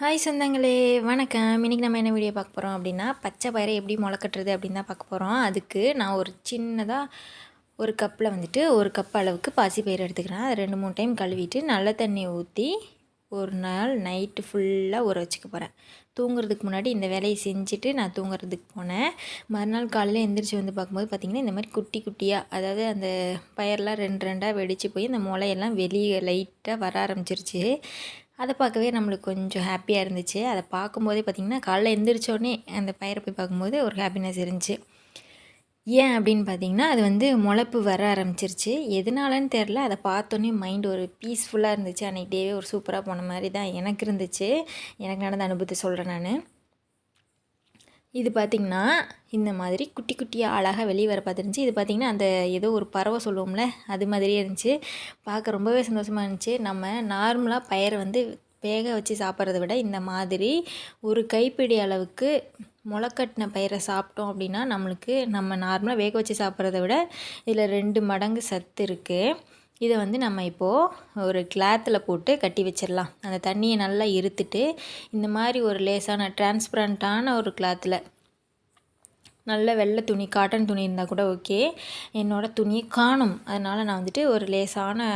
Hi சொந்தங்களே. வணக்கம். இன்றைக்கி நம்ம என்ன வீடியோ பார்க்க போகிறோம் அப்படின்னா பச்சை பயிரை எப்படி முளைக்கட்டுறது அப்படின்னு தான் பார்க்க போகிறோம் அதுக்கு நான் ஒரு சின்னதாக ஒரு கப்பில் வந்துட்டு ஒரு கப் அளவுக்கு பாசி பயிர் எடுத்துக்கிறேன். அதை ரெண்டு மூணு டைம் கழுவிட்டு நல்ல தண்ணி ஊற்றி ஒரு நாள் நைட்டு ஃபுல்லாக ஊற வச்சுக்க போகிறேன் தூங்குறதுக்கு முன்னாடி இந்த வேலையை செஞ்சுட்டு நான் தூங்குறதுக்கு போனேன். மறுநாள் காலையில் எந்திரிச்சு வந்து பார்க்கும்போது பார்த்திங்கன்னா இந்த மாதிரி குட்டி குட்டியாக அதாவது அந்த பயிரெலாம் ரெண்டு ரெண்டாக வெடித்து போய் இந்த முளையெல்லாம் வெளியே லைட்டாக வர ஆரம்பிச்சிருச்சு. அதை பார்க்கவே நம்மளுக்கு கொஞ்சம் ஹாப்பியாக இருந்துச்சு. அதை பார்க்கும்போதே பார்த்திங்கன்னா காலைல எழுந்திரிச்சோடனே அந்த பயிரை போய் பார்க்கும்போது ஒரு ஹாப்பினஸ் இருந்துச்சு. ஏன் அப்படின்னு பார்த்தீங்கன்னா அது வந்து முளப்பு வர ஆரம்பிச்சிருச்சு. எதனாலன்னு தெரில அதை பார்த்தோன்னே மைண்ட் ஒரு பீஸ்ஃபுல்லாக இருந்துச்சு. அன்றைக்கி டேவே ஒரு சூப்பராக போன மாதிரி தான் எனக்கு இருந்துச்சு. எனக்கு நடந்த அனுபவத்தை சொல்கிறேன் நான். இது பார்த்திங்கன்னா இந்த மாதிரி குட்டி குட்டியாக அழகாக வெளியே வர பார்த்துருந்துச்சி இது பார்த்திங்கன்னா அந்த ஏதோ ஒரு பறவை சொல்லுவோம்ல அது மாதிரியே இருந்துச்சு. பார்க்க ரொம்பவே சந்தோஷமாக இருந்துச்சு. நம்ம நார்மலாக பயிரை வந்து வேக வச்சு சாப்பிட்றத விட இந்த மாதிரி ஒரு கைப்பிடி அளவுக்கு முளைக்கட்டின பயிரை சாப்பிட்டோம் அப்படின்னா நம்மளுக்கு நம்ம நார்மலாக வேக வச்சு சாப்பிட்றத விட இதில் ரெண்டு மடங்கு சத்து இருக்குது இதை வந்து நம்ம இப்போது ஒரு கிளாத்தில் போட்டு கட்டி வச்சிடலாம். அந்த தண்ணியை நல்லா இருத்துட்டு இந்த மாதிரி ஒரு லேசான டிரான்ஸ்பரண்ட்டான ஒரு கிளாத்தில் நல்ல வெள்ளை துணி காட்டன் துணி இருந்தால் கூட ஓகே. என்னோடய துணியை காணும். அதனால் நான் வந்துட்டு ஒரு லேசான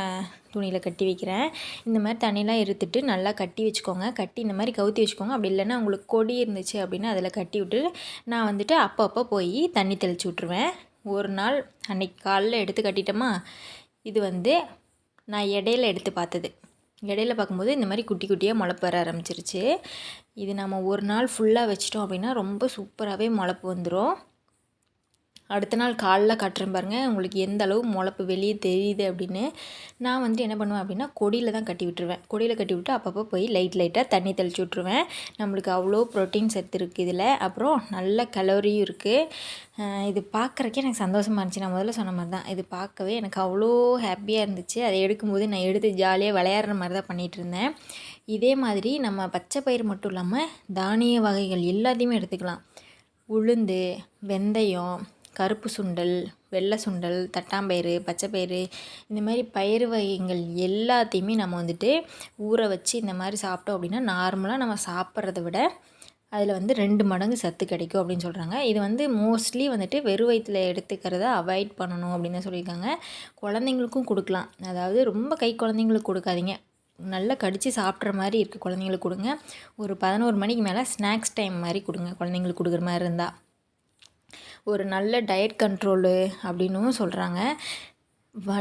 துணியில் கட்டி வைக்கிறேன். இந்த மாதிரி தண்ணியெலாம் இருத்துட்டு நல்லா கட்டி வச்சுக்கோங்க. கட்டி இந்த மாதிரி கவுத்தி வச்சுக்கோங்க. அப்படி இல்லைன்னா உங்களுக்கு கொடி இருந்துச்சு அப்படின்னா அதில் கட்டி விட்டு நான் வந்துட்டு அப்பப்போ போய் தண்ணி தெளித்து விட்ருவேன் ஒரு நாள் அன்னைக்கு காலைல எடுத்து கட்டிட்டோமா? இது வந்து நான் இடையில எடுத்து பார்த்தது. இடையில பார்க்கும்போது இந்த மாதிரி குட்டி குட்டியாக முளைப்பு வர ஆரம்பிச்சிருச்சு. இது நம்ம ஒரு நாள் ஃபுல்லாக வச்சிட்டோம் அப்படின்னா ரொம்ப சூப்பராகவே முளைப்பு வந்துடும் அடுத்த நாள் காலைல கட்டுறேன் பாருங்கள் உங்களுக்கு எந்த அளவு முளப்பு வெளியே தெரியுது அப்படின்னு. நான் வந்துட்டு என்ன பண்ணுவேன் அப்படின்னா கொடியில் தான் கட்டி விட்டுருவேன். கொடியில் கட்டி விட்டு அப்பப்போ போய் லைட் லைட்டாக தண்ணி தெளிச்சு விட்ருவேன் நம்மளுக்கு அவ்வளோ ப்ரோட்டீன் சத்து இருக்குது இதில். அப்புறம் நல்ல கலோரியும் இருக்குது இது பார்க்குறக்கே எனக்கு சந்தோஷமாக இருந்துச்சு. நான் முதல்ல சொன்ன மாதிரி தான். இது பார்க்கவே எனக்கு அவ்வளோ ஹாப்பியாக இருந்துச்சு. அதை எடுக்கும்போது நான் எடுத்து ஜாலியாக விளையாடுற மாதிரி தான் பண்ணிகிட்டு இருந்தேன். இதே மாதிரி நம்ம பச்சை பயிர் மட்டும் இல்லாமல் தானிய வகைகள் எல்லாத்தையுமே எடுத்துக்கலாம். உளுந்து வெந்தயம் கருப்பு சுண்டல் வெள்ளை சுண்டல் தட்டாம்பயிறு பச்சைப்பயிறு இந்த மாதிரி பயிறு வகைகள் எல்லாத்தையுமே நம்ம வந்துட்டு ஊற வச்சு இந்த மாதிரி சாப்பிட்டோம் அப்படின்னா நார்மலாக நம்ம சாப்பிட்றத விட அதில் வந்து ரெண்டு மடங்கு சத்து கிடைக்கும் அப்படின்னு சொல்கிறாங்க இது வந்து மோஸ்ட்லி வந்துட்டு வெறு வயிற்றில் எடுத்துக்கிறத அவாய்ட் பண்ணணும் அப்படின்னு சொல்லியிருக்காங்க. குழந்தைங்களுக்கும் கொடுக்கலாம். அதாவது ரொம்ப கை குழந்தைங்களுக்கு கொடுக்காதீங்க. நல்லா கடித்து சாப்பிட்ற மாதிரி இருக்குது குழந்தைங்களுக்கு கொடுங்க. ஒரு பதினோரு மணிக்கு மேலே ஸ்நாக்ஸ் டைம் மாதிரி கொடுங்க. குழந்தைங்களுக்கு கொடுக்குற மாதிரி இருந்தால் ஒரு நல்ல டயட் கண்ட்ரோலு அப்படின்னும் சொல்கிறாங்க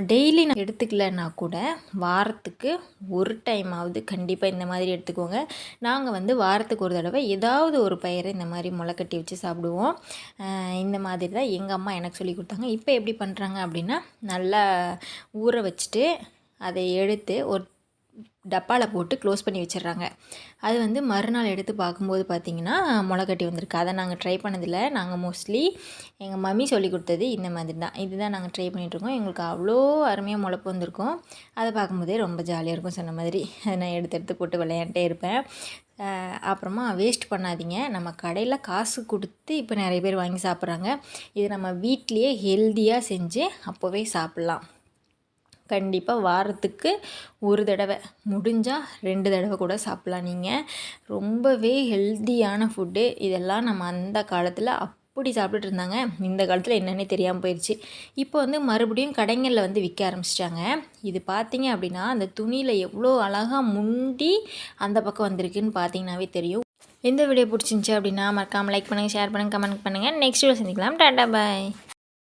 டெய்லி நான் எடுத்துக்கலன்னா கூட வாரத்துக்கு ஒரு டைமாவது கண்டிப்பாக இந்த மாதிரி எடுத்துக்கோங்க. நாங்கள் வந்து வாரத்துக்கு ஒரு தடவை ஏதாவது ஒரு பயிரை இந்த மாதிரி முளைக்கட்டி வச்சு சாப்பிடுவோம். இந்த மாதிரி தான் எங்கள் அம்மா எனக்கு சொல்லி கொடுத்தாங்க. இப்போ எப்படி பண்ணுறாங்க அப்படின்னா நல்லா ஊற வச்சுட்டு அதை எடுத்து ஒரு டப்பாவில் போட்டு க்ளோஸ் பண்ணி வச்சிடுறாங்க. அது வந்து மறுநாள் எடுத்து பார்க்கும்போது பார்த்திங்கன்னா முளைக்கட்டி வந்திருக்கு. அதை நாங்கள் ட்ரை பண்ணதில்லை. நாங்கள் மோஸ்ட்லி எங்கள் மம்மி சொல்லி கொடுத்தது இந்த மாதிரி தான். இதுதான் நாங்கள் ட்ரை பண்ணிகிட்ருக்கோம் எங்களுக்கு அவ்வளோ அருமையாக முளைப்பு வந்திருக்கும். அதை பார்க்கும்போதே ரொம்ப ஜாலியாக இருக்கும் சொன்ன மாதிரி. அதை நான் எடுத்து எடுத்து போட்டு விளையாண்டே இருப்பேன். அப்புறமா வேஸ்ட் பண்ணாதீங்க. நம்ம கடையில் காசு கொடுத்து இப்போ நிறைய பேர் வாங்கி சாப்பிட்றாங்க. இது நம்ம வீட்லேயே ஹெல்த்தியாக செஞ்சு அப்போவே சாப்பிட்லாம். கண்டிப்பாக வாரத்துக்கு ஒரு தடவை. முடிஞ்சால் ரெண்டு தடவை கூட சாப்பிட்லாம் நீங்கள் ரொம்பவே ஹெல்த்தியான ஃபுட்டு இதெல்லாம் நம்ம அந்த காலத்தில் அப்படி சாப்பிட்டுட்டு இருந்தாங்க. இந்த காலத்தில் என்னென்னே தெரியாமல் போயிடுச்சு இப்போ வந்து மறுபடியும் கடைங்களில் வந்து விற்க ஆரம்பிச்சிட்டாங்க. இது பார்த்தீங்க அப்படின்னா அந்த துணியில் எவ்வளோ அழகாக முண்டி அந்த பக்கம் வந்திருக்குன்னு பார்த்தீங்கன்னாவே தெரியும். எந்த வீடியோ பிடிச்சிருந்துச்சி அப்படின்னா மறக்காமல் லைக் பண்ணுங்கள் ஷேர் பண்ணுங்கள் கமெண்ட் பண்ணுங்கள் நெக்ஸ்ட் வீடியோ சந்திக்கலாம். டாடா பாய்